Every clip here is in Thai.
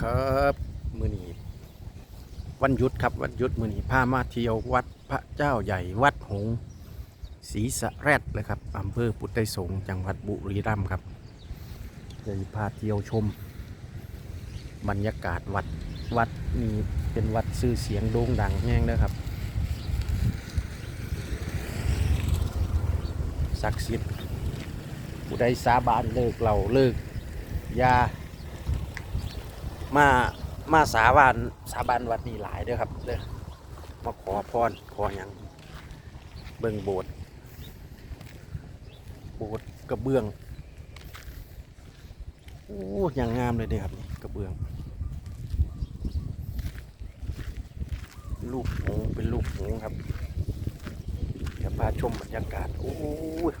ครับมือนี้วันหยุดครับวันหยุดมือนี้พามาเที่ยววัดพระเจ้าใหญ่วัดหงศรีสะแรดเลยครับอำเภอปุตไตสงจังหวัดบุรีรัมย์ครับเลยพาเที่ยวชม บรรยากาศวัดวัดนี้เป็นวัดชื่อเสียงโด่งดังแห้งนะครับศักดิ์สิทธิ์ผู้ใดสาบานเลิกเหล่าเลิกยา มามาสาบานสาบานวัดนี้หลายเด้อครับเด้อมาขอพรขออย่างเบิ่งโบสถ์โบสถ์กระเบื้องโอ้ยังงามเลยเด้อครับนี่กระเบื้องลูกหงเป็นลูกหงครับจะพาชมบรรยากาศโอ้ย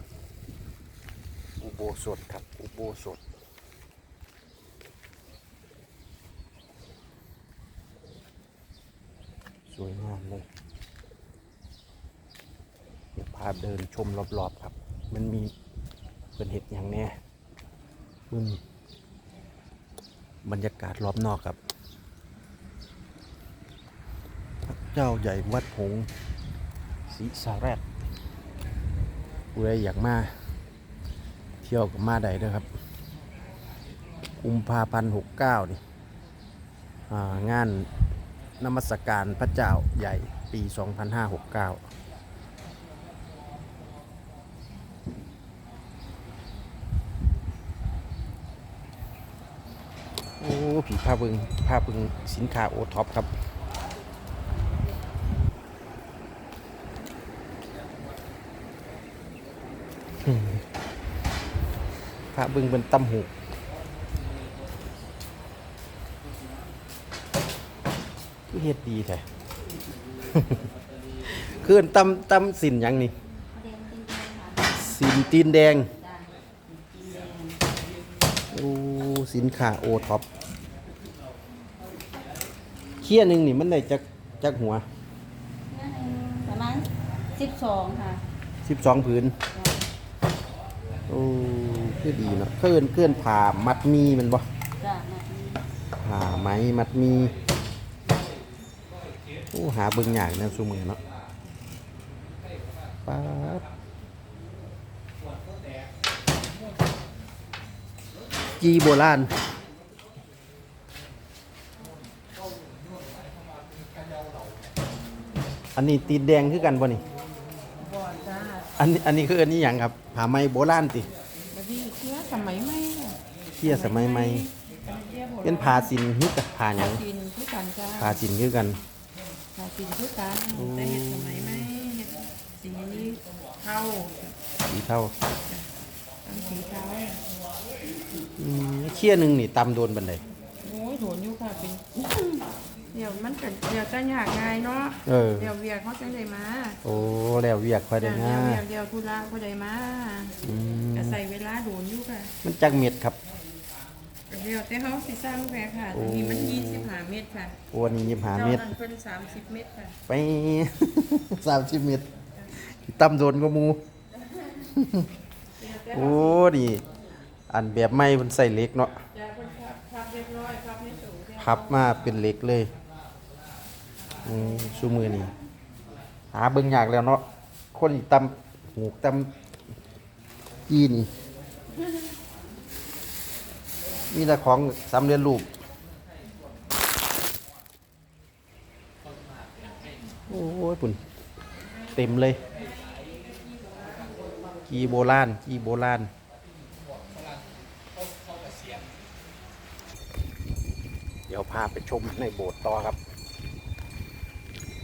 อุโบสถครับอุโบสถ ส วยงามเลยเดี๋ยวพาเดินชมรอบๆครับ มันมีเป็นเห็ดอย่างแน่มึงบรรยากาศรอบนอกครับพระเจ้าใหญ่วัดหงส์ศรีสาแรดผู้ใดอยากมา เที่ยวกับมาใดด้อครับกุมภาพันธ์หกเก้านี่อ่างาน นมัสการพระเจ้าใหญ่ปี 2569โอ้ผีผ้าบึงผ้าบึงสินค้าโอท็อปครับ ผ้าบึงเป็นตำหู เฮ็ดดีแท้ คืนตำตำสินหยังนี่ สินตีนแดง โอ้สินค้าโอท็อปเคี้ยหนึ่งนี่มันได้จักจักหัว ประมาณสิบสองค่ะ12ผืน โอ้คือดีเนาะเคลื่อนเคลื่อนผ่ามัดมีแมันบ่ จ้ะนาทีผ่าไหมมัดมี โอ้หาเบิ่งยากแนะซุมือเนาะป๊าดจีโบราณอันนี้ตีนแดงคือกันบ่นี่บอดจ้าอันนี้อันนี้คืออันนี้หยังครับผ้าไหมโบราณติบดีเชื้อสมัยใหม่อะเที่ยสมัยใหม่เชื้อโบราณเป็นผ้าสินฮึกกับผ้าหยังจีนคือกันจ้าผ้าสินคือกัน ผ้าจีนคือกันแต่เห็ดสมัยใหม่เห็ดสีนี้เท่าสีเท่าตั้งสีเท่าอืมเคี้ยหนึ่งนี่ตำโดนบันไดโอ้ยโถนอยู่ค่ะเป็นเดี๋ยวมันก็เดี๋ยวจะยากง่ายเนาะเออเดี๋ยวเวียเขาจังได้มาโอ้แล้วเวียกค่อยได้เดี๋ยวง่าเวียเดี๋ยวธุระเขาได้มาอืมก็ใส่เวลาโดนอยู่ค่ะ มันจักเม็ดครับ เดี๋ยวแต่เขาสิสร้างแพรค่ะโอ้ตัวนี้มันยี่สิบห้าเมตรค่ะโอ้อันนี้ยิบหาเจ้าเม็ดนั้นเป็นสามสิบเมตรค่ะไป สามสิบเม็ดตำโดนก็มู โอ้นี่อันแบบไม่มันใส่เหล็กเนาะจะเป็นพับพับเรียบร้อยพับให้สูงเรียบร้อยพับมาเป็นเหล็กเลยอืมชูมือนี่หาเบิ่งยากแล้วเนาะคนอีตำหูกตำจีนี่ มีแต่ของสำเร็จรูปโอ้ยปุ่นเต็มเลย กีโบราณกีโบราณเดี๋ยวพาไปชมในโบสถ์ต่อครับ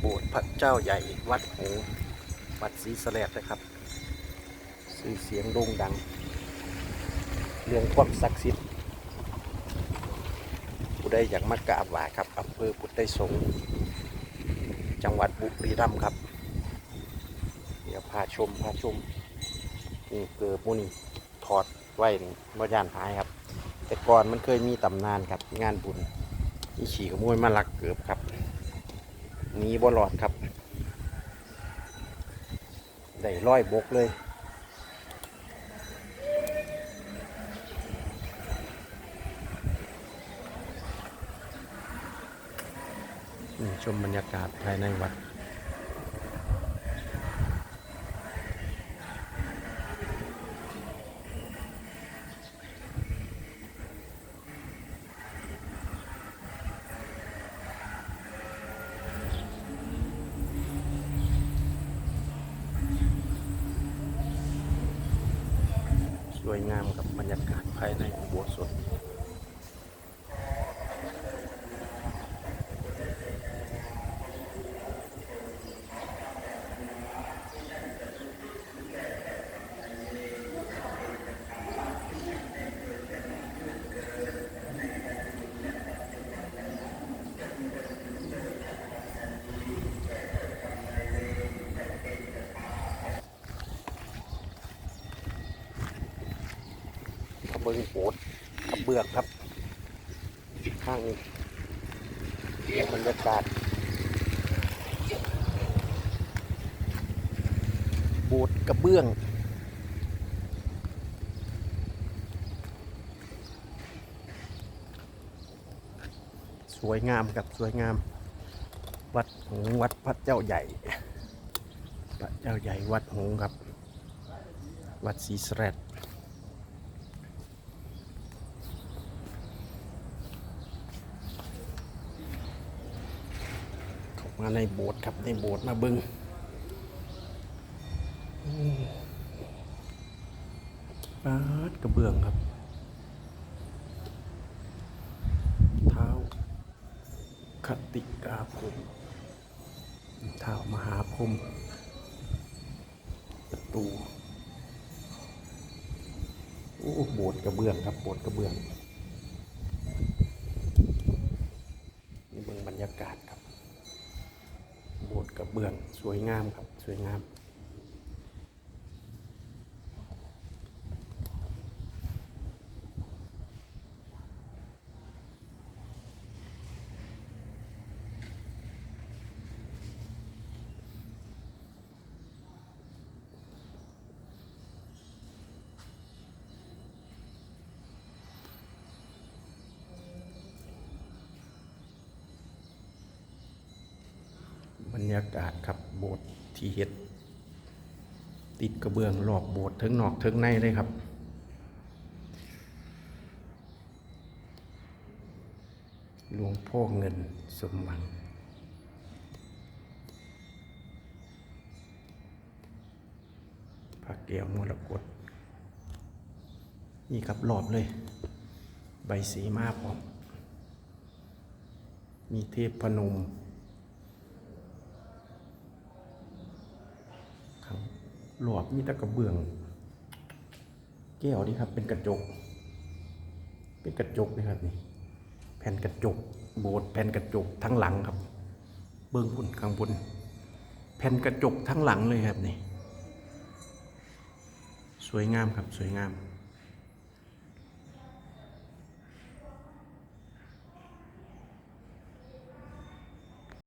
โบสถ์พระเจ้าใหญ่วัดหงวัดศรีสแลดนะครับ สื่อเสียงโด่งดัง เรื่องความศักดิ์สิทธิ์ ผู้ใดอยากมากราบไหว้ครับอำเภอพุทธไทยสงฆ์จังหวัดบุรีรัมย์ครับเดี๋ยวพาชมพาชมนี่เกิดมูนี่ถอดไว้นี่บ่ย่านหายครับ แต่ก่อนมันเคยมีตำนานครับงานบุญมีขี่ขโมยมาลักเกือบครับหนีบ่รอดครับ ได้ร้อยบกเลย นี่ ชมบรรยากาศภายในวัดสวยงามกับบรรยากาศภายในอุโบสถ เบื้งโบสถ์กระเบื้องครับข้างนี้บรรยากาศบสถ์กระเบื้องสวยงามครับสวยงาม วัดหงวัดพระเจ้าใหญ่พระเจ้าใหญ่วัดหงครับ วัดศรีสแรด เข้า มาในโบสถ์ครับในโบสถ์มาบิงปาดกระเบื้องครับเท้าคติกาพรหมเท้ามหาพรหมประตูโอ้โบสถ์กระเบื้องครับโบสถ์กระเบื้องนี่เบิ่งบรรยากาศครับ กระเบื้องสวยงามครับสวยงาม บ รยากาศครับโบสถ์ที่เฮ็ด ติดกระเบื้องรอบโบสถ์ถึงนอกถึงในเลยครับ หลวงพ่อเงินสมหวังพระแก้วมรกตนี่ครับรอบเลย ใบสีมาพร้อม มีเทพพนม ครับ หลอดมีตะกระเบื้อง แก้วนี่ครับ เป็นกระจก เป็นกระจกนะครับนี่ แผ่นกระจก โบสถ์แผ่นกระจกทั้งหลังครับ เบื้องบนข้างบน แผ่นกระจกทั้งหลังเลยครับนี่ สวยงามครับ สวยงาม